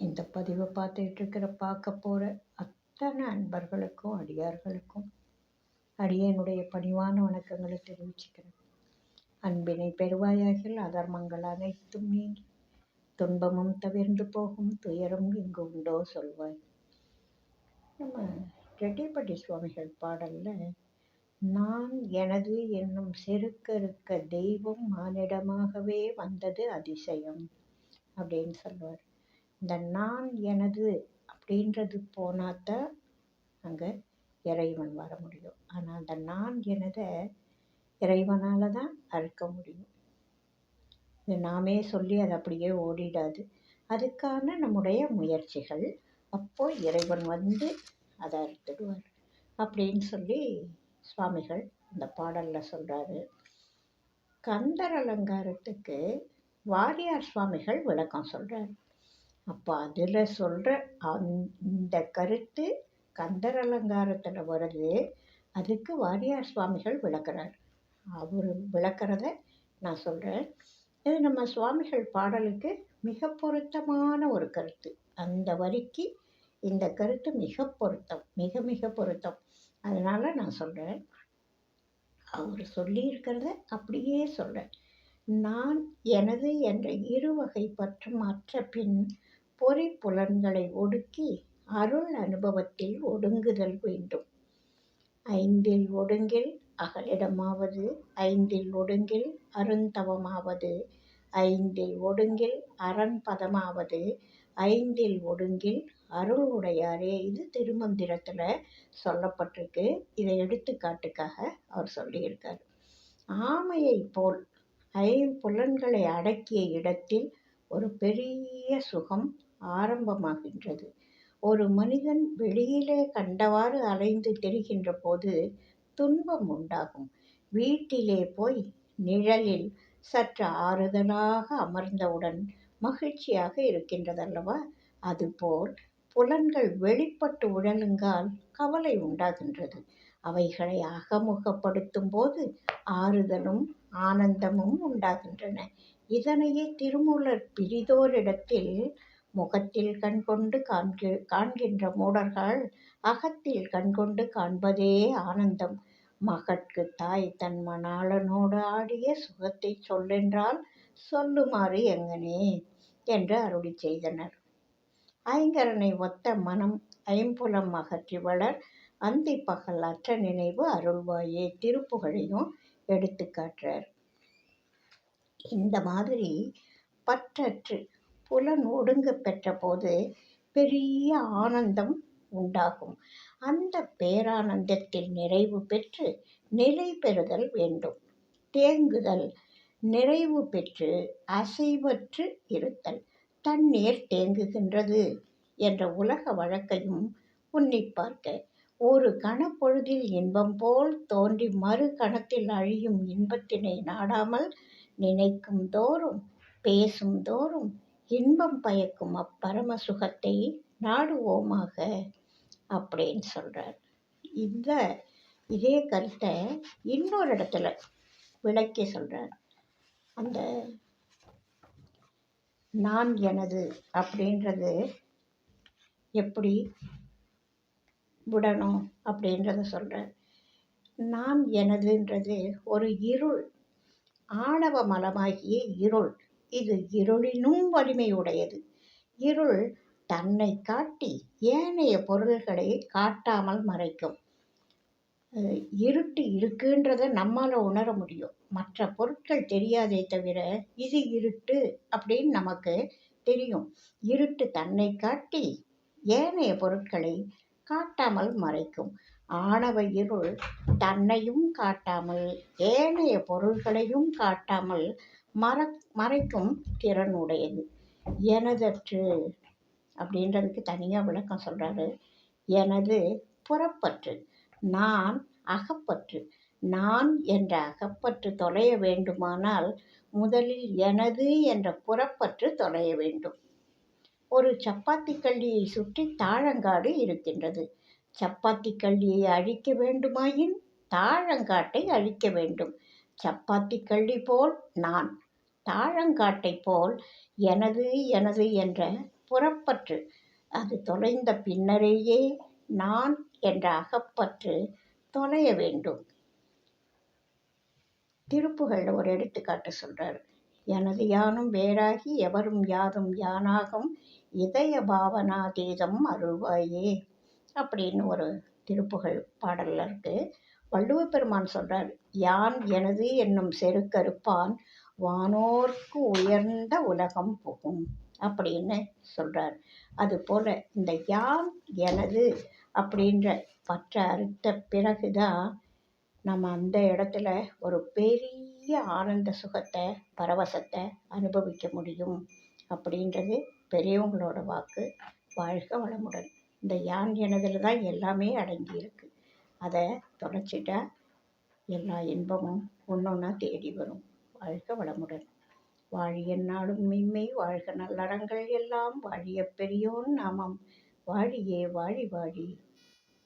இந்த பதிவை பார்த்துட்டு இருக்கிற பார்க்க போகிற அத்தனை அன்பர்களுக்கும் அடியார்களுக்கும் அடியனுடைய பணிவான வணக்கங்களை தெரிவிச்சுக்கிறேன். அன்பினை பெறுவாயாகில் அதர்மங்கள் அனைத்தும் நீங்கி துன்பமும் தவிர்ந்து போகும் துயரம் இங்கு உண்டோ சொல்வாய். நம்ம ரெட்டிப்பட்டி சுவாமிகள் பாடலில் நான் எனது என்னும் செருக்கருக்க தெய்வம் மானிடமாகவே வந்தது அதிசயம் அப்படின்னு சொல்லுவார் இந்த நான் எனது அப்படின்றது போனால் தான் அங்கே இறைவன் வர முடியும். ஆனால் அந்த நான் எனதை இறைவனால் தான் அறுக்க முடியும். இது நாமே சொல்லி அது அப்படியே ஓடிடாது. அதுக்கான நம்முடைய முயற்சிகள் அப்போ இறைவன் வந்து அதை அறுத்துடுவார் அப்படின்னு சொல்லி சுவாமிகள் இந்த பாடலில் சொல்கிறாரு கந்தர் அலங்காரத்துக்கு வாரியார் சுவாமிகள் விளக்கம் சொல்கிறார் அப்போ அதில் சொல்கிற அந் இந்த கருத்து கந்தர் அலங்காரத்தில் வருது. அதுக்கு வாரியார் சுவாமிகள் விளக்குறார். அவர் விளக்குறத நான் சொல்கிறேன் இது நம்ம சுவாமிகள் பாடலுக்கு மிக பொருத்தமான ஒரு கருத்து. அந்த வரிக்கு இந்த கருத்து மிக பொருத்தம் மிக மிக பொருத்தம். அதனால் நான் சொல்கிறேன் அவர் சொல்லியிருக்கிறத அப்படியே சொல்கிறேன் நான் எனது என்ற இருவகை பற்று மாற்ற பின் பொறி புலன்களை ஒடுக்கி அருள் அனுபவத்தில் ஒடுங்குதல் வேண்டும். ஐந்தில் ஒடுங்கில் அகலிடமாவது ஐந்தில் ஒடுங்கில் அருந்தவமாவது ஐந்தில் ஒடுங்கில் அரண் பதமாவது ஐந்தில் ஒடுங்கில் அருள் உடையாரே இது திருமந்திரத்தில் சொல்லப்பட்டிருக்கு. இதை எடுத்துக்காட்டுக்காக அவர் சொல்லியிருக்கார். ஆமையை போல் ஐம்புலன்களை அடக்கிய இடத்தில் ஒரு பெரிய சுகம் ஆரம்பமாகின்றது. ஒரு மனிதன் வெளியிலே கண்டவாறு அலைந்து திரிகின்ற போது துன்பம் உண்டாகும். வீட்டிலே போய் நிழலில் சற்று ஆறுதலாக அமர்ந்தவுடன் மகிழ்ச்சியாக இருக்கின்றதல்லவா? அதுபோல் புலன்கள் வெளிப்பட்டு உழலுங்கால் கவலை உண்டாகின்றது. அவைகளை அகமுகப்படுத்தும் போது ஆறுதலும் ஆனந்தமும் உண்டாகின்றன. இதனையே திருமூலர் பிரிதோரிடத்தில் முகத்தில் கண்கொண்டு காண்கி காண்கின்ற மூடர்கள் அகத்தில் கண்கொண்டு காண்பதே ஆனந்தம். மகட்கு தாய் தன் மணாளனோடு ஆடிய சுகத்தை சொல்லென்றால் சொல்லுமாறு எங்கனே என்று அருளி செய்தனர். ஐங்கரனை ஒத்த மனம் ஐம்புலம் அகற்றி வளர் அந்தி பகல் அற்ற நினைவு அருள்வாயே திருப்புகழையும் எடுத்து காட்டுறார் இந்த மாதிரி பற்றற்று புலன் ஒடுங்க பெற்றபோது பெரிய ஆனந்தம் உண்டாகும். அந்த பேரானந்தத்தில் நிறைவு பெற்று நிலை பெறுதல் வேண்டும். தேங்குதல் நிறைவு பெற்று அசைவற்று இருத்தல். தண்ணீர் தேங்குகின்றது என்ற உலக வழக்கையும் உன்னிப்பார்க்க ஒரு கணப்பொழுதில் இன்பம் போல் தோன்றி மறு கணத்தில் அழியும் இன்பத்தினை நாடாமல் நினைக்கும் தோறும் பேசும் தோறும் இன்பம் பயக்கும் அப்பரம சுகத்தை நாடுவோமாக அப்படின்னு சொல்கிறார் இந்த இதே கருத்தை இன்னொரு இடத்துல விளக்கி சொல்கிறார் அந்த நான் எனது அப்படின்றது எப்படி விடணும் அப்படின்றத சொல்கிறார் நான் எனதுன்றது ஒரு இருள் ஆணவ மலமாகிய இருள். இது இருளினும் வலிமையுடையது. இருள் தன்னை காட்டி ஏனைய பொருள்களை காட்டாமல் மறைக்கும். இருட்டு இருக்குன்றதை நம்மால் உணர முடியும். மற்ற பொருட்கள் தெரியாதே தவிர இது இருட்டு அப்படின்னு நமக்கு தெரியும். இருட்டு தன்னை காட்டி ஏனைய பொருட்களை காட்டாமல் மறைக்கும். ஆணவ இருள் தன்னையும் காட்டாமல் ஏனைய பொருள்களையும் காட்டாமல் மற மறைக்கும் திறன் உடையது எனதற்று அப்படின்றதுக்கு தனியாக விளக்கம் சொல்கிறாரு எனது புறப்பற்று நான் அகப்பற்று நான் என்ற அகப்பற்று தொலைய வேண்டுமானால் முதலில் எனது என்ற புறப்பற்று தொலைய வேண்டும். ஒரு சப்பாத்தி கல்லியை சுற்றி தாழங்காடு இருக்கின்றது. சப்பாத்தி கல்லியை அழிக்க வேண்டுமாயின் தாழங்காட்டை அழிக்க வேண்டும். சப்பாத்தி கள்ளி போல் நான் தாழங்காட்டை போல் எனது எனது என்ற புறப்பற்று. அது தொலைந்த பின்னரேயே நான் என்ற அகப்பற்று தொலைய வேண்டும். திருப்புகழில் ஒரு எடுத்துக்காட்டு சொல்கிறார் எனது யானும் வேறாகி எவரும் யாதும் யானாகும் இதய பாவனாதீதம் அருள்வாயே அப்படின்னு ஒரு திருப்புகழ் பாடலில் இருக்குது வள்ளுவ பெருமான் சொல்றார் யான் எனது என்னும் செருக்கருப்பான் வானோர்க்கு உயர்ந்த உலகம் புகும் அப்படின்னு சொல்றார். அதுபோல் இந்த யான் எனது அப்படின்ற பற்ற அறுத்த பிறகுதான் நம்ம அந்த இடத்துல ஒரு பெரிய ஆனந்த சுகத்தை பரவசத்தை அனுபவிக்க முடியும் அப்படின்றது பெரியவங்களோட வாக்கு. வாழ்க வளமுடன். இந்த யான் எனதில் தான் எல்லாமே அடங்கியிருக்கு. அதை தொலைச்சிட்டா எல்லா இன்பமும் ஒன்றொன்னா தேடி வரும். வாழ்க வளமுடன். வாழிய நாடும் மெய்மை வாழ்க நல்லறங்கள் எல்லாம். வாழிய பெரியோன் நாமம். வாழியே வாழி வாழி.